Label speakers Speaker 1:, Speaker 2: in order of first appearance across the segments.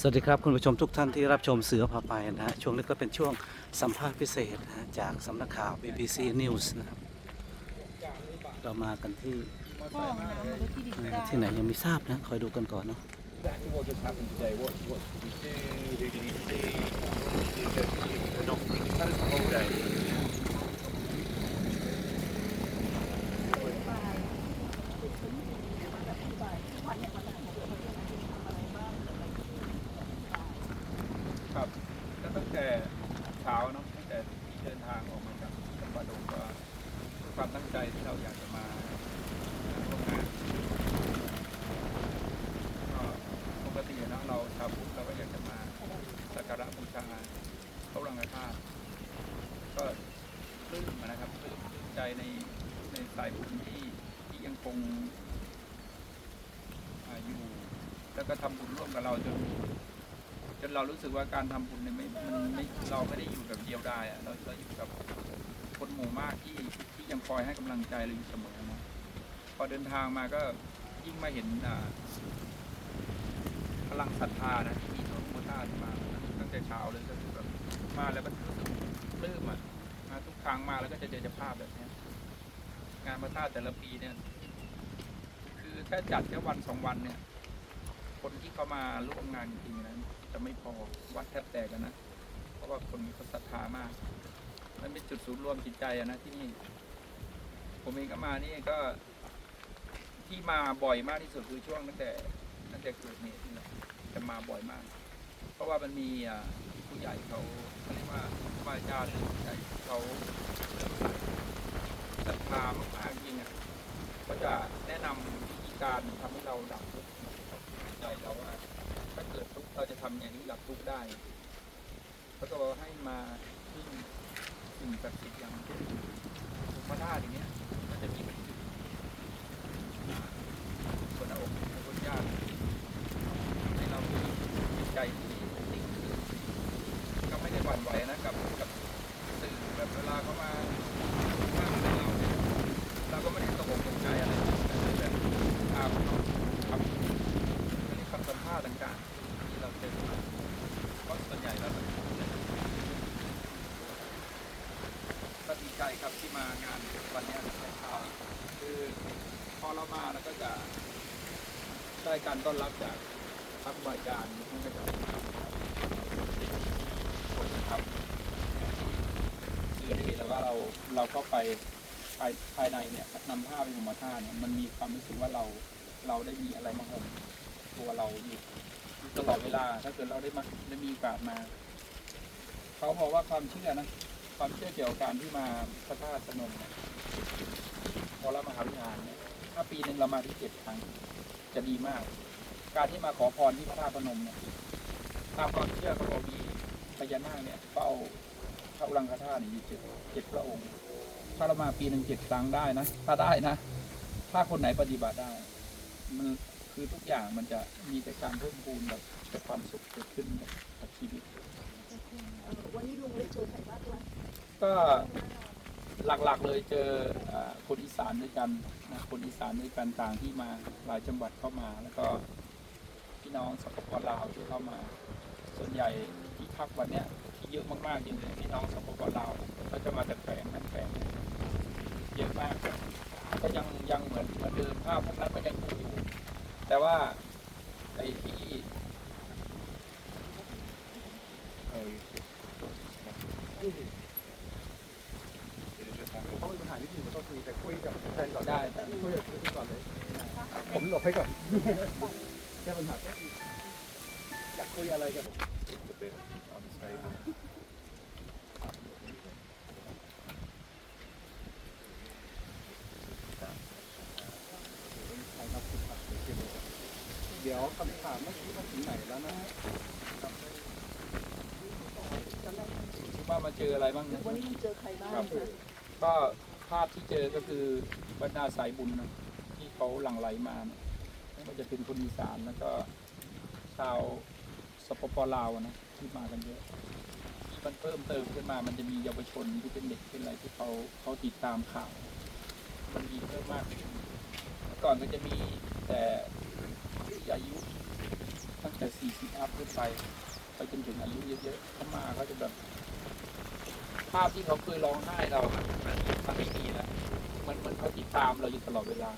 Speaker 1: สวัสดีครับคุณผู้ชมทุกท่านที่รับชมเสือพาไปนะฮะช่วงนี้ก็เป็นช่วงสัมภาษณ์พิเศษนะฮะจากสำนักข่าว BBC News นะครับเรามากันที่
Speaker 2: ที่ไห
Speaker 1: นยังไม่ทราบนะคอยดูกันก่อนเนาะ
Speaker 3: Exactly what just happened today. What what did you do? Who did you see? Did you go to the doctor? Tell us the whole day.
Speaker 4: ครับก็ตั้งแต่เช้าเนาะตั้งแต่ที่เดินทางออกมาจากจังหวัดดงก็ด้วยความตั้งใจที่เราอยากจะมาร่วมงานก็ปกติเนาะเราชาวพุทธเราก็อยากจะมาสักการะบูชาพระรังกธาตุก็ปลื้มนะครับปลื้มปลื้มใจในในสายบุญที่ที่ยังคงอยู่ แล้วก็ทำบุญร่วมกับเราจนจนเรารู้สึกว่าการทำบุญเนี่ยไม่มันไม่เราไม่ได้อยู่แบบเดียวดายอะเราเราอยู่กับคนหมู่มากที่ที่ยังคอยให้กำลังใจเราอยู่เสมอนะพอเดินทางมาก็ยิ่งมาเห็นพลังศรัทธานะที่มีต่อพระธามาตั้งแต่เช้าเลยก็คือแบบมาแล้วมันรู้สึกปลื้มอะมาทุกครั้งมาแล้วก็จะเจอจ้าภาพแบบนี้ งานพระธาตุแต่ละปีเนี่ย คือแค่จัดแค่วันสองวันเนี่ย คนที่เขามาร่วมงานจริงๆนะจะไม่พอวัดแทบแตกกันนะ เพราะว่าคนเขาศรัทธามากมันเป็นจุดศูนย์รวมจิตใจอะนะที่นี่ ผมเองก็มานี่ก็ที่มาบ่อยมากที่สุดคือช่วงตั้งแต่ตั้งแต่เกิดเหตุนี่แหละจะมาบ่อยมาก เพราะว่ามันมีผู้ใหญ่เขาเรียกว่าครูบาอาจารย์หรือผู้ใหญ่เขา คามากๆจริงอะก็จะแนะนำวิธีการทำให้เราดับทุกข์ใจเราว่าถ้าเกิดทุกข์เราจะทำอย่างนี้หลับทุกข์ได้แล้วก็บอกให้มาพึ่งสิ่งศักดิ์สิทธิ์อย่างเช่นพระธาตุอย่างเงี้ยมันจะมีเป็นจุดบนหน้าอกพระพุทธเจ้าให้เรามีจิตใจที่นิ่งขึ้นก็ไม่ได้หวั่นไหวนะกับกับสื่อแบบเวลาเขามาว่าให้เราเนี่ยเราก็ไม่ได้ตกอกตกใจอะไรแต่แบบตามคำ มีคำสัมภาษณ์ต่างๆ ที่เราเจอมาเพราะส่วนใหญ่แล้วก็ดีใจครับที่มางานวันนี้ในเช้าคือพอเรามาแล้วก็จะ ได้การต้อนรับจากทักบายการท่านก็จะคนนะครับคือที่แล้วว่าเราเราเข้าไปภายภายในเนี่ยนำผ้าไปห่มผ้าเนี่ยมันมีความรู้สึกว่าเราเราได้มีอะไรมาห่มตัวเราอยู่ตลอดเวลาถ้าเกิดเราได้มาได้มีโอกาสมาเขาบอกว่าความเชื่อนะความเชื่อเกี่ยวกับการที่มาพระธาตุพนมพอเรามหาวิหารเนี่ยถ้าปีหนึ่งเรามาที่เจ็ดครั้ง จะดีมาก การที่มาขอพรที่พระธาตุพนมเนี่ยตามความเชื่อของเรามีพญานาคเนี่ยเฝ้าพระอุรังคธาตุเนี่ยอยู่เจ็ดเจ็ดพระองค์ ถ้าเรามาปีหนึ่งเจ็ดครั้งได้นะ ถ้าได้นะ ถ้าคนไหนปฏิบัติได้ มันคือทุกอย่างมันจะมีแต่การเพิ่มพูนแบบแต่ความสุขเกิดขึ้นกับชีวิต
Speaker 2: วันนี้ลุงได้เจอใครบ้างวะ
Speaker 4: ก็ หลักๆเลยเจอคนอีสานด้วยกันนะคนอีสานด้วยกันต่างที่มาหลายจังหวัดเข้ามา แล้วก็พี่น้องสปปลาวที่เข้ามา ส่วนใหญ่ที่พักวันเนี้ยที่เยอะมากๆจริงๆพี่น้องสปปลาวก็จะมาจากแฝงนั่นแฝงนี่เยอะมากก็ยังยังเหมือนเหมือนเดิมภาพพวกนั้นก็ยังคงอยู่ แต่ว่าไอ้ที่
Speaker 3: เขา มีปัญหานิดนึงก็คือแต่คุยกับแฟนก่อน
Speaker 4: ได้
Speaker 3: คุยกับคุยก่อนเลย ผมหลบให้ก่อนแก้ปัญหาอยากคุยอะไรกับผมเดี๋ยวคำถามเมื่อกี้มาถึงไหนแล้วนะ
Speaker 4: คิดว่ามาเจออะไรบ้างนะ
Speaker 2: วันนี้เจอใครบ้าง
Speaker 4: ก็ ภาพที่เจอก็คือบรรดาสายบุญนะที่เขาหลั่งไหลมานี่ยไม่ว่าจะเป็นคนอีสานแล้วก็ชาวสปปลาวนะที่มากันเยอะมันเพิ่มเติมขึ้นมา มันจะมีเยาวชนที่เป็นเด็กเป็นอะไรที่เขาเขาติดตามข่าว มันมีเพิ่มมากขึ้นเมื่อก่อนก็จะมีแต่อายุทั้งแต่สี่สิบอัพขึ้นไปไปจนถึงอายุเยอะๆเขามาเขาจะแบบาพที่เขาเคยร้องไห้เราอะมันมันไม่มีแล้วมันเหมือนเขาติดตามเราอยู่ตลอดเวลา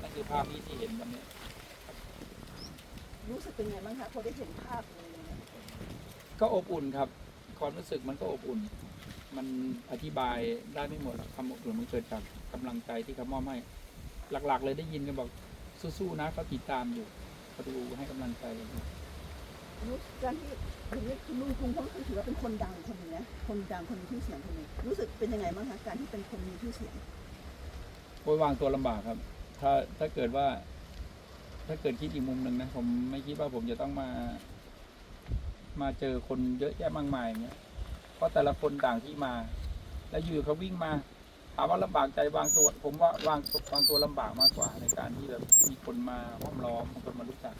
Speaker 4: นั่นคือภาพที่ที่เห็นวันเนี้ย
Speaker 2: รู้สึกเป็นไงบ้างคะพอได้เห็นภาพอะไรอย่างเงี้ย
Speaker 4: ก็อบอุ่นครับ ความรู้สึกมันก็อบอุ่น มันอธิบายได้ไม่หมดหรอกคำอบอุ่นมันเกิดจากกำลังใจที่เขามอบให้ หลักๆ เลยได้ยินกันบอกสู้ๆนะเขาติดตามอยู่เขาดูให้กำลังใจเรู้
Speaker 2: การที่อย่างนี้คุณลุงคุงเขาถือว่าเป็นคนดังคนหนึ่งนะคนดังคนมีชื่อเสียงคนหนึ่งรู้สึกเป็นยังไงบ้างคะการที่เป็นคนมีชื่อเสียง
Speaker 4: โอยวางตัวลำบากครับ ถ้าถ้าเกิดว่า ถ้าเกิดคิดอีกมุมหนึ่งนะ ผมไม่คิดว่าผมจะต้องมา มาเจอคนเยอะแยะมากมายอย่างเงี้ย เพราะแต่ละคนต่างที่มา แล้วอยู่เขาวิ่งมาถามว่าลำบากใจวางตัว ผมว่าวางวางตัวลำบากมากกว่าในการที่แบบมีคนมาห้อมล้อมคนมารู้จัก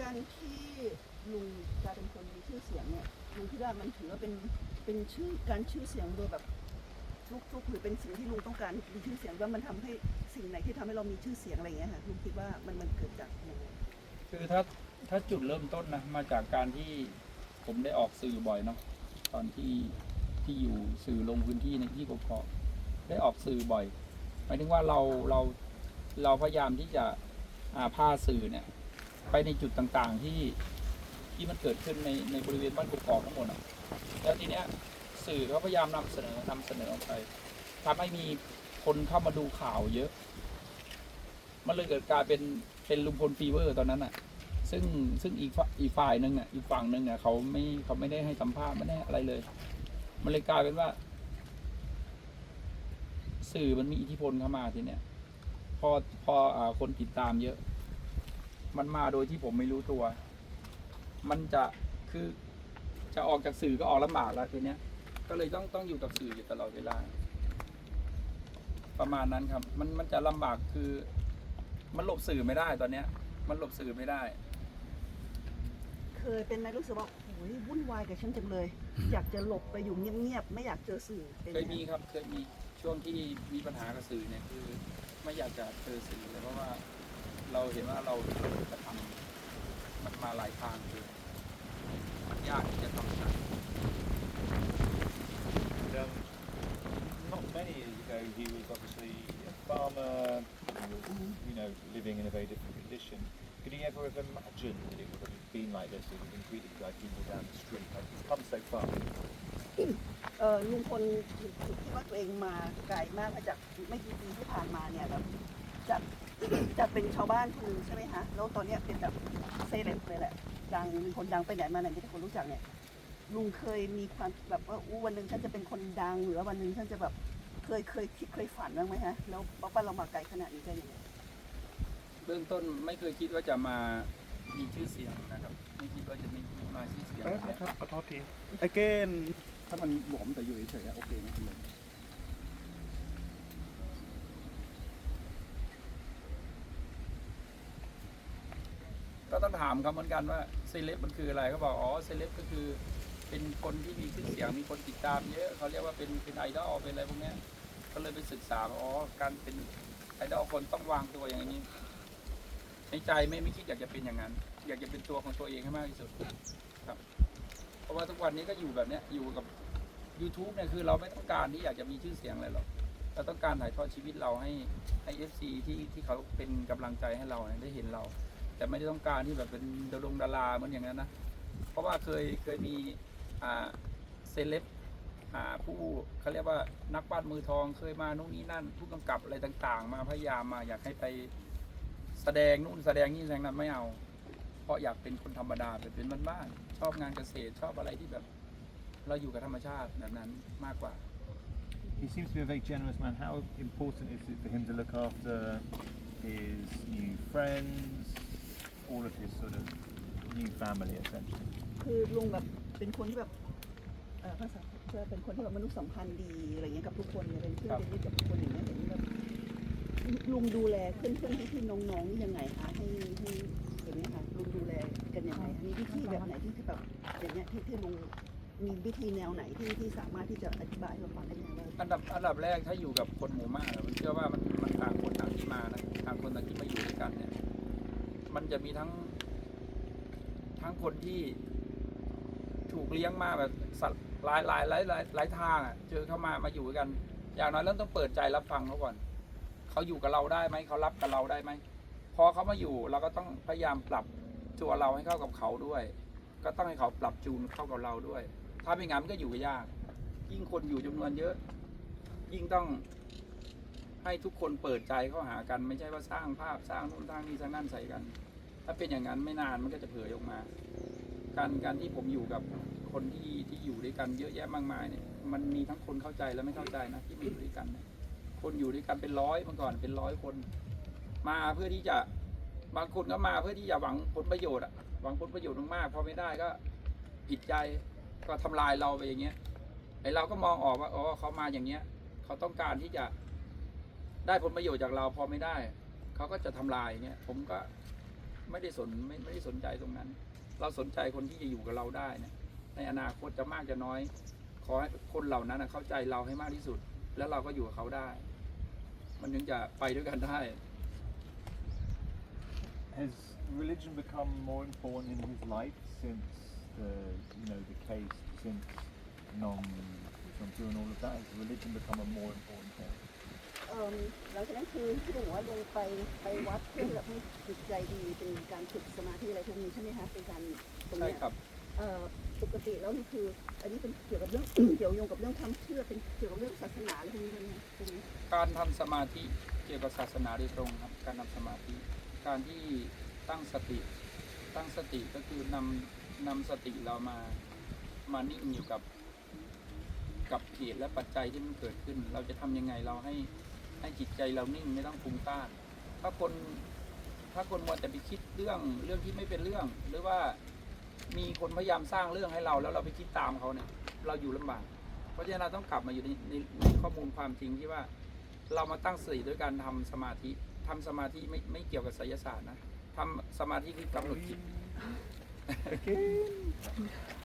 Speaker 2: การที่ ลุงกลายเป็นคนมีชื่อเสียงเนี่ยลุงคิดว่ามันถือว่าเป็นเป็นชื่อการชื่อเสียงโดยแบบลุกๆหรือเป็นสิ่งที่ลุงต้องการมีชื่อเสียงว่ามันทำให้สิ่งไหนที่ทำให้เรามีชื่อเสียงอะไรอย่างเงี้ยค่ะลุงคิดว่ามันมันเกิดจากยังไง
Speaker 4: คือถ้าถ้าจุดเริ่มต้นนะมาจากการที่ผมได้ออกสื่อบ่อยเนาะตอนที่ที่อยู่สื่อลงพื้นที่ในที่กกอกได้ออกสื่อบ่อยหมายถึงว่าเราเราเราพยายามที่จะอาพาสื่อเนี่ยไปในจุดต่างๆที่ ที่มันเกิดขึ้นในในบริเวณบ้านกกอกทั้งหมดอะแล้วทีเนี้ยสื่อเขาพยายามนำเสนอนำเสนอออกไปทำให้มีคนเข้ามาดูข่าวเยอะ มันเลยเกิดกลายเป็นเป็นลุงพลฟีเวอร์ตอนนั้นอะ ซึ่งซึ่งอีกฝ่ายอีกฝ่ายหนึ่งอะอีกฝั่งหนึ่งอะเขาไม่เขาไม่ได้ให้สัมภาษณ์ไม่ได้อะไรเลย มันเลยกลายเป็นว่า สื่อมันมีอิทธิพลเข้ามาทีเนี้ยพอพออคนติดตามเยอะ มันมาโดยที่ผมไม่รู้ตัว มันจะคือจะออกจากสื่อก็ออกลำบากแล้วทีเนี้ย ก็เลยต้องต้องอยู่กับสื่ออยู่ตลอดเวลา ประมาณนั้นครับ มันมันจะลำบากคือ มันหลบสื่อไม่ได้ตอนเนี้ย มันหลบสื่อไม่ได้
Speaker 2: เคยเป็นไหมรู้สึกว่าโอ้ยวุ่นวายกับฉันจังเลย อยากจะหลบไปอยู่เงียบๆ ไม่อยากเจอสื่อเป็น
Speaker 4: เคย
Speaker 2: ไหม
Speaker 4: มีครับเคยมีช่วงที่มีปัญหากับสื่อเนี่ยคือ ไม่อยากจะเจอสื่อเลยเพราะว่า เราเห็นว่าเราจะทำ มันมาหลายทางคือมันยากที่จะทำได้
Speaker 3: And, um, not many years ago, he was obviously a farmer, he was, you know, living in a very different condition. Could he ever have imagined that it would have been like this, that he would have been greeted by people down the street? Like, he's come so far.
Speaker 2: เออลุงพลถึงคิดว่าตัวเองมาไกลมากมาจากไม่กี่ปีที่ผ่านมาเนี่ยแบบจาก จากเป็นชาวบ้านคนหนึงใช่ไหมคะแล้วตอนเนี้ยเป็นแบบเซเลบเลยแหละดังมีคนดังไปไหนมาไหนมีแต่คนรู้จักเนี่ยลุงเคยมีความแบบว่าอู้วันหนึ่งฉันจะเป็นคนดังหรือว่าวันหนึ่งฉันจะแบบเคยเคยคิดเคยฝันบ้างไหมฮะแล้วบอกว่าเรามาไกลขนาดนี้ได้ยังไง
Speaker 4: เบื้องต้นไม่เคยคิดว่าจะมามีชื่อเสียงนะครับ ไม่คิดว่าจะมีมาชื่อเสียงแบบเนี้ย
Speaker 3: Again,
Speaker 5: ถ้ามันหลวมแต่อยู่เฉยๆอะโอเคไม่เป็นไร
Speaker 4: ก็ต้อง ถามเขาเหมือนกันว่าเซเลบมันคืออะไรเขาบอกอ๋อเซเลบก็คือเป็นคนที่มีชื่อเสียงมีคนติดตามเยอะเขาเรียกว่าเป็นเป็นไอดอลเป็นอะไรพวกนี้ยก็เลยไปศึกษาว่าอ๋อการเป็นไอดอลคนต้องวางตัวอย่างนี้ในใจไม่ไม่คิดอยากจะเป็นอย่างนั้น อยากจะเป็นตัวของตัวเองให้มากที่สุดครับ เพราะว่าทุกวันนี้ก็อยู่แบบเนี้ยอยู่กับ YouTube เนี่ยคือเราไม่ต้องการที่อยากจะมีชื่อเสียงอะไรหรอกเราต้องการถ่ายทอดชีวิตเราให้ให้เอฟซีที่ที่เขาเป็นกำลังใจให้เราได้เห็นเรา แต่ไม่ได้ต้องการที่แบบเป็นดารงดาราเหมือนอย่างนั้นนะ เพราะว่าเคยเคยมีอ่าเซเลบอ่าผู้เขาเรียกว่านักวาดมือทองเคยมานู่นนี่นั่น ผู้กำกับอะไรต่างๆ มาพยายามมาอยากให้ไปแสดงนู่นแสดงนี่แสดงนั้นไม่เอา เพราะอยากเป็นคนธรรมดาแบบเป็นบ้านๆชอบงานเกษตรชอบอะไรที่แบบ เราอยู่กับธรรมชาติแบบนั้นมากกว่า
Speaker 3: he seems to be a very generous man. How important is it for him to look after his new friends, all of his sort of new family, essentially?
Speaker 2: คือลุงแบบเป็นคนที่แบบเอ่อภาษาจะเป็นคนที่แบบมนุษยสัมพันธ์ดีอะไรเงี้ยกับทุกคนเนี่ยเป็นเพื่อนเป็นมิตรกับทุกคนอย่างเงี้ยเห็นแบบลุงดูแลเพื่อนเพื่อนพี่พี่ๆน้องๆนี่ยังไงคะให้ให้อย่างเงี้ยค่ะลุงดูแลกันยังไงมีวิธีแบบไหนที่แบบอย่างเงี้ยที่ที่ลุงมีวิธีแนวไหนที่ที่สามารถที่จะอธิบายให้เราฟังได้ยังไงบ้าง
Speaker 4: อันดับอันดับแรกถ้าอยู่กับคนหมู่มากอะมันเชื่อว่ามันมันต่างคนต่างที่มานะต่างคนต่างที่มาอยู่ด้วยกันเนี่ย มันจะมีทั้ง ทั้งคนที่ถูกเลี้ยงมาแบบสัตว์หลายหลายหลายหลายหลายทางอะ เจอเข้ามามาอยู่ด้วยกัน อย่างน้อยเริ่มต้องเปิดใจรับฟังเขาก่อนเขาอยู่กับเราได้ไหมเขารับกับเราได้ไหมพอเขามาอยู่เราก็ต้องพยายามปรับตัวเราให้เข้ากับเขาด้วย ก็ต้องให้เขาปรับจูนเข้ากับเราด้วย ถ้าไม่งั้นมันก็อยู่ยาก ยิ่งคนอยู่จำนวนเยอะ ยิ่งต้อง ให้ทุกคนเปิดใจเข้าหากันไม่ใช่ว่าสร้างภาพสร้างนู่นสร้างนี่สร้างนั่นใส่กัน ถ้าเป็นอย่างนั้นไม่นานมันก็จะเผยออกมา การการที่ผมอยู่กับคนที่ที่อยู่ด้วยกันเยอะแยะมากมายเนี่ยมันมีทั้งคนเข้าใจและไม่เข้าใจนะที่มาอยู่ด้วยกันคนอยู่ด้วยกันเป็นร้อยเมื่อก่อนเป็นร้อยคน มาเพื่อที่จะบางคนก็มาเพื่อที่จะหวังผลประโยชน์อะหวังผลประโยชน์มากๆพอไม่ได้ก็ผิดใจก็ทำลายเราไปอย่างเงี้ยไอเราก็มองออกว่าอ๋อเขามาอย่างเงี้ย เขาต้องการที่จะ ได้ผลประโยชน์จากเราพอไม่ได้ เขาก็จะทำลายเงี้ยผมก็ไม่ได้สนไม่ไม่ได้สนใจตรงนั้น เราสนใจคนที่จะอยู่กับเราได้เนี่ยในอนาคตจะมากจะน้อย ขอให้คนเหล่านั้นเข้าใจเราให้มากที่สุด แล้วเราก็อยู่กับเขาได้ มันถึงจะไปด้วยกันได้
Speaker 3: Has religion become more important in his life since the, you know, the case, since Nong Chompu and all of that? Has religion become a more important thing?
Speaker 2: เอ่อหลังจากนั้นคือที่ลุงบอกว่าลุงไปไปวัดเพื่อแบบให้จิตใจดีเป็นการฝึกสมาธิอะไรพวกนี้ใช่ไหมคะเป็นการตรง
Speaker 4: ใช่
Speaker 2: เนี้ย
Speaker 4: ครับ
Speaker 2: เอ่อปกติแล้วนี่คือ อันนี้เป็นเกี่ยวกับเรื่อง เกี่ยวโยงกับเรื่องความเชื่อเป็นเกี่ยวกับเรื่องศาสนาอะไรพวกนี้เลยนะตรงนี้
Speaker 4: การทำสมาธิเกี่ยวกับศาสนาโดยตรงครับ การทำสมาธิ การที่ตั้งสติ ตั้งสติก็คือนำนำสติเรามามานิ่งอยู่กับ กับเหตุและปัจจัยที่มันเกิดขึ้น เราจะทำยังไงเราให้ ให้จิตใจเรานิ่งไม่ต้องฟุ้งซ่าน ถ้าคนถ้าคนมัวแต่ไปคิดเรื่องเรื่องที่ไม่เป็นเรื่อง หรือว่ามีคนพยายามสร้างเรื่องให้เราแล้วเราไปคิดตามเขาเนี่ย เราอยู่ลำบาก เพราะฉะนั้นเราต้องกลับมาอยู่ในในในข้อมูลความจริงที่ว่า เรามาตั้งสติด้วยการทำสมาธิทำสมาธิไม่ไม่เกี่ยวกับไสยศาสตร์นะทำสมาธิคือกำหนดจิต